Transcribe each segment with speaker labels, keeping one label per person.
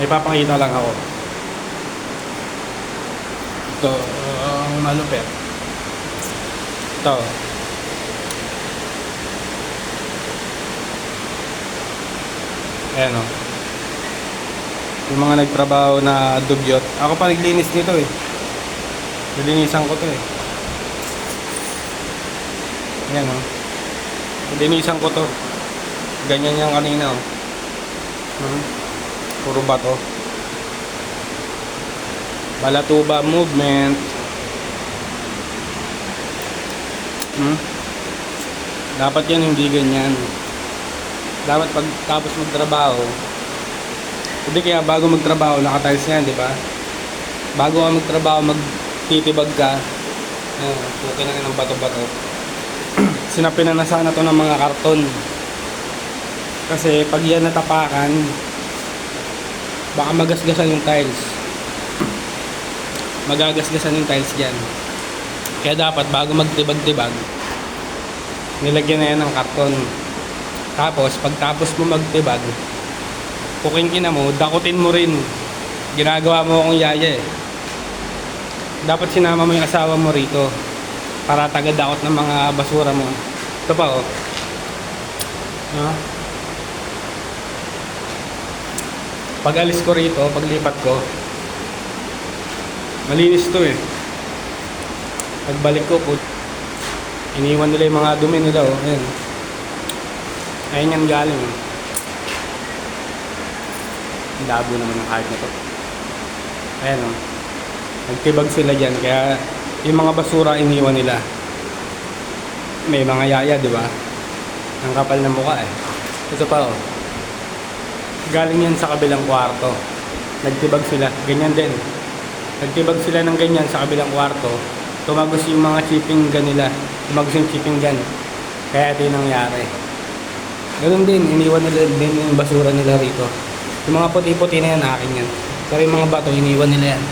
Speaker 1: May papakita lang ako. Ito, ang malupit. Ito. Ayan o. Yung mga nagtrabaho na dugyot. Ako pa naglinis nito eh. Nilinisan ko to eh. Ayan o. Nilinisan ko to. Ganyan yan kanina o. Hmm. Puro bato. Balatuba movement. Hmm? Dapat yan hindi ganyan. Dapat pag tapos magtrabaho, hindi kaya bago magtrabaho, nakatiles yan, di ba? Bago ka magtrabaho, magtitibag ka, ayun, okay na ng bato-bato. Sinapinan na sana to ng mga karton. Kasi pag yan natapakan, baka magasgasan yung tiles. Magagasgasan yung tiles dyan. Kaya dapat bago magtibag-tibag, nilagyan na yan ng karton. Tapos, pagtapos mo magtibag, kukingkin na mo, dakutin mo rin. Ginagawa mo akong yaya eh. Dapat sinama mo yung asawa mo rito para taga-dakot ng mga basura mo. Ito pa oh. No? Pag alis ko rito, paglipat ko, malinis to eh. Pagbalik ko, put, iniwan nila yung mga dumi nila oh. Ayan. Ayun yan galing. oh. Ang Labo naman ng kahit na to. Ayan. Oh. Nagtibag sila dyan. Kaya yung mga basura iniwan nila. May mga yaya, di ba? Ang kapal ng mukha eh. Ito pa oh. Galing yan sa kabilang kwarto. Nagtibag sila. Ganyan din. Nagtibag sila ng ganyan sa kabilang kwarto. Tumagos yung mga chipping gun nila. Tumagos yung chipping gun. Kaya ito yung nangyari. Ganun din, iniwan nila din yung basura nila rito. Yung mga puti-puti na yan, akin yan. Pero yung mga bato, iniwan nila yan.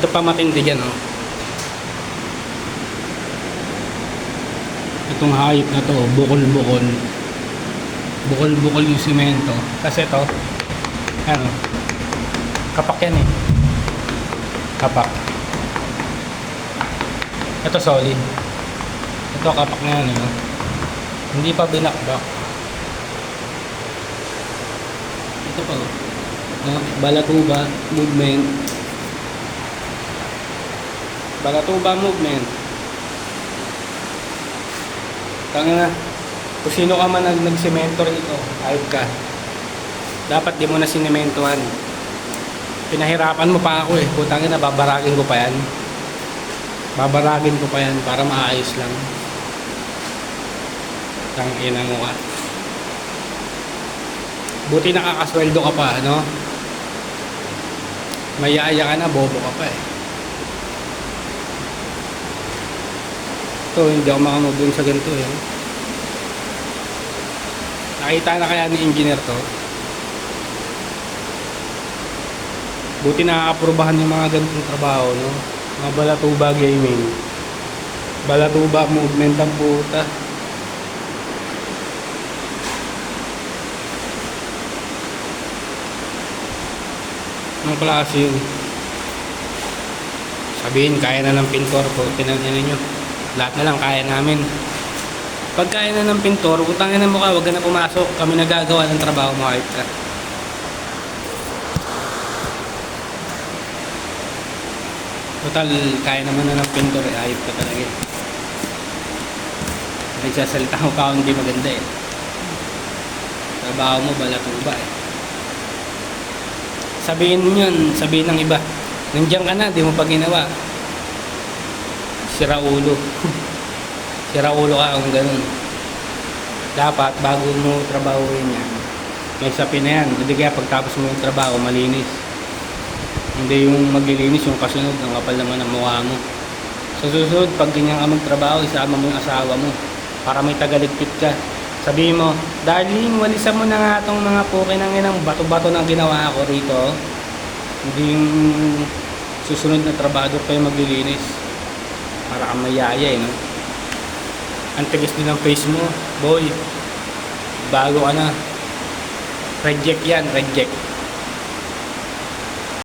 Speaker 1: Ito pa matindi dyan, oh. Itong hayop na to, bukol-bukol. Bukol-bukol yung simento. Kasi ito, ano, kapak yan eh. Kapak. Ito solid. Ito kapak na yan, eh. Hindi pa binakbak. Ito pa. oh. Ah, Balatuba movement. Balatuba movement. Tanga na. Kung sino ka man nag nagsemento rito, ayop ka. Dapat di mo na sinementohan. Pinahirapan mo pa ako eh. Putangin na, babaragin ko pa yan. Babaragin ko pa yan para maayos lang. Tang ina mo ka. Buti nakakasweldo ka pa, no? Mayaya ka na, bobo ka pa eh. Ito, hindi ako makamove sa ganito eh. Nakita na kaya ni engineer to. Buti nakakaprubahan yung mga ganitong trabaho, no? Mga Balatuba Gaming. Balatuba Movement ang puta. Anong klase yun? Sabihin, kaya na ng pintor ko. Tinanyan ninyo. Lahat na lang kaya namin. Pag kaya na ng pintor, utangin na mo ka, huwag ka na pumasok. Kami nagagawa ng trabaho mo, kahit ka. Total, kaya naman na ng pintor, eh. ayop ka talaga eh. Nagsasalita ko ka hindi maganda eh. Trabaho mo, balatuba eh. Sabihin mo yun, sabihin ng iba. Nandiyan ka na, di mo pa ginawa. Sira ulo. Sira ulo ka kung ganun. Dapat, bago mo trabahuin yan, may sapi na yan. Hindi kaya pagtapos mo yung trabaho, malinis. Hindi yung maglilinis, yung kasunod, ang kapal naman ng mukha mo. Sa susunod, pag ganyan ka magtrabaho, isama mo yung asawa mo para may tagaligpit ka. Sabihin mo, Darling, walisan mo na nga itong mga puki ng bato-bato na ginawa ko rito. Hindi yung susunod na trabador yung maglilinis. Para kang mayaya eh, no? Ang tigas din ng face mo, boy. Bago ka na. Reject yan, reject.